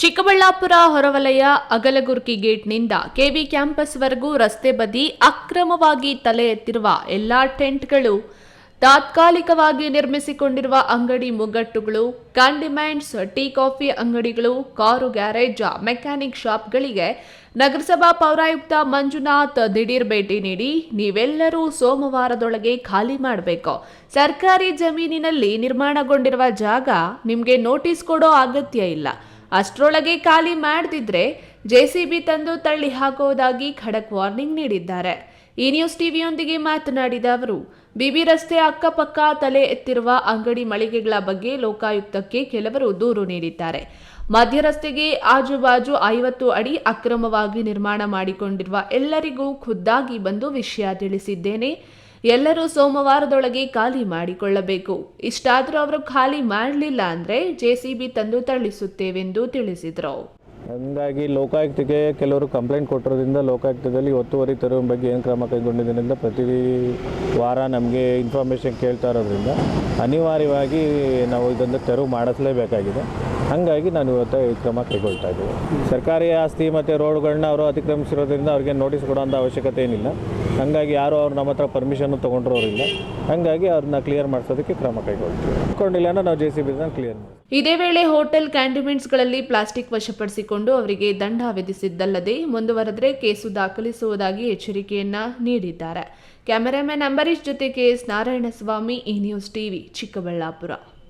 ಚಿಕ್ಕಬಳ್ಳಾಪುರ ಹೊರವಲಯ ಅಗಲಗುರ್ಕಿ ಗೇಟ್ನಿಂದ ಕೆವಿ ಕ್ಯಾಂಪಸ್ವರೆಗೂ ರಸ್ತೆ ಬದಿ ಅಕ್ರಮವಾಗಿ ತಲೆ ಎತ್ತಿರುವ ಎಲ್ಲಾ ಟೆಂಟ್ಗಳು ತಾತ್ಕಾಲಿಕವಾಗಿ ನಿರ್ಮಿಸಿಕೊಂಡಿರುವ ಅಂಗಡಿ ಮುಗ್ಗಟ್ಟುಗಳು ಕ್ಯಾಂಡಿಮ್ಯಾಂಡ್ಸ್ ಟೀ ಕಾಫಿ ಅಂಗಡಿಗಳು, ಕಾರು ಗ್ಯಾರೇಜ್, ಮೆಕ್ಯಾನಿಕ್ ಶಾಪ್ಗಳಿಗೆ ನಗರಸಭಾ ಪೌರಾಯುಕ್ತ ಮಂಜುನಾಥ್ ದಿಢೀರ್ ಭೇಟಿ ನೀಡಿ, ನೀವೆಲ್ಲರೂ ಸೋಮವಾರದೊಳಗೆ ಖಾಲಿ ಮಾಡಬೇಕು. ಸರ್ಕಾರಿ ಜಮೀನಿನಲ್ಲಿ ನಿರ್ಮಾಣಗೊಂಡಿರುವ ಜಾಗ ನಿಮಗೆ ನೋಟಿಸ್ ಕೊಡೋ ಅಗತ್ಯ ಇಲ್ಲ. ಅಷ್ಟರೊಳಗೆ ಖಾಲಿ ಮಾಡದಿದ್ರೆ ಜೆಸಿಬಿ ತಂದು ತಳ್ಳಿ ಹಾಕುವುದಾಗಿ ಖಡಕ್ ವಾರ್ನಿಂಗ್ ನೀಡಿದ್ದಾರೆ. ಈ ನ್ಯೂಸ್ ಟಿವಿಯೊಂದಿಗೆ ಮಾತನಾಡಿದ ಅವರು, ಬಿಬಿ ರಸ್ತೆ ಅಕ್ಕಪಕ್ಕ ತಲೆ ಎತ್ತಿರುವ ಅಂಗಡಿ ಮಳಿಗೆಗಳ ಬಗ್ಗೆ ಲೋಕಾಯುಕ್ತಕ್ಕೆ ಕೆಲವರು ದೂರು ನೀಡಿದ್ದಾರೆ. ಮಧ್ಯ ರಸ್ತೆಗೆ ಆಜುಬಾಜು ಐವತ್ತು ಅಡಿ ಅಕ್ರಮವಾಗಿ ನಿರ್ಮಾಣ ಮಾಡಿಕೊಂಡಿರುವ ಎಲ್ಲರಿಗೂ ಖುದ್ದಾಗಿ ಬಂದು ವಿಷಯ ತಿಳಿಸಿದ್ದೇನೆ. ಎಲ್ಲರೂ ಸೋಮವಾರದೊಳಗೆ ಖಾಲಿ ಮಾಡಿಕೊಳ್ಳಬೇಕು. ಇಷ್ಟಾದರೂ ಅವರು ಖಾಲಿ ಮಾಡಲಿಲ್ಲ ಅಂದರೆ ಜೆಸಿಬಿ ತಂದು ತಳ್ಳಿಸುತ್ತೇವೆಂದು ತಿಳಿಸಿದರು. ಹಂಗಾಗಿ ಲೋಕಾಯುಕ್ತಕ್ಕೆ ಕೆಲವರು ಕಂಪ್ಲೇಂಟ್ ಕೊಟ್ಟಿರೋದ್ರಿಂದ ಲೋಕಾಯುಕ್ತದಲ್ಲಿ ಒತ್ತುವರಿ ತರುವ ಬಗ್ಗೆ ಏನು ಕ್ರಮ ಕೈಗೊಂಡಿದ್ದರಿಂದ ಪ್ರತಿ ವಾರ ನಮಗೆ ಇನ್ಫಾರ್ಮೇಷನ್ ಕೇಳ್ತಾ ಇರೋದ್ರಿಂದ ಅನಿವಾರ್ಯವಾಗಿ ನಾವು ಇದೊಂದು ತೆರವು ಮಾಡಿಸಲೇಬೇಕಾಗಿದೆ. ಹಾಗಾಗಿ ನಾನು ಇವತ್ತು ಈ ಕ್ರಮ ಕೈಗೊಳ್ತಾ ಇದ್ದೀವಿ ಸರ್ಕಾರಿ ಆಸ್ತಿ ಮತ್ತು ರೋಡ್ಗಳನ್ನ ಅವರು ಅತಿಕ್ರಮಿಸಿರೋದ್ರಿಂದ ಅವ್ರಿಗೆ ನೋಟಿಸ್ ಕೊಡೋಂಥ ಅವಶ್ಯಕತೆ ಏನಿಲ್ಲ. ಹಾಗಾಗಿ ಯಾರು ಅವ್ರು ನಮ್ಮ ಹತ್ರ ಪರ್ಮಿಷನ್ ತೊಗೊಂಡಿರೋರಿಲ್ಲ ಹಾಗಾಗಿ ಅವ್ರನ್ನ ಕ್ಲಿಯರ್ ಮಾಡಿಸೋದಕ್ಕೆ ಕ್ರಮ ಕೈಗೊಳ್ತೀವಿ. ನಾವು ಜೆ ಸಿ ಬಿನ ಕ್ಲಿಯರ್ ಇದೇ ವೇಳೆ ಹೋಟೆಲ್ ಕ್ಯಾಂಟಿಮೆಂಟ್ಸ್ಗಳಲ್ಲಿ ಪ್ಲಾಸ್ಟಿಕ್ ವಶಪಡಿಸಿಕೊಂಡು ಅವರಿಗೆ ದಂಡ ವಿಧಿಸಿದ್ದಲ್ಲದೆ ಮುಂದುವರೆದ್ರೆ ಕೇಸು ದಾಖಲಿಸುವುದಾಗಿ ಎಚ್ಚರಿಕೆಯನ್ನ ನೀಡಿದ್ದಾರೆ. ಕ್ಯಾಮೆರಾಮನ್ ಅಂಬರೀಶ್ ಜೊತೆ ಕೆ ಎಸ್ ನಾರಾಯಣಸ್ವಾಮಿ ಈ ನ್ಯೂಸ್ ಟಿವಿ, ಚಿಕ್ಕಬಳ್ಳಾಪುರ.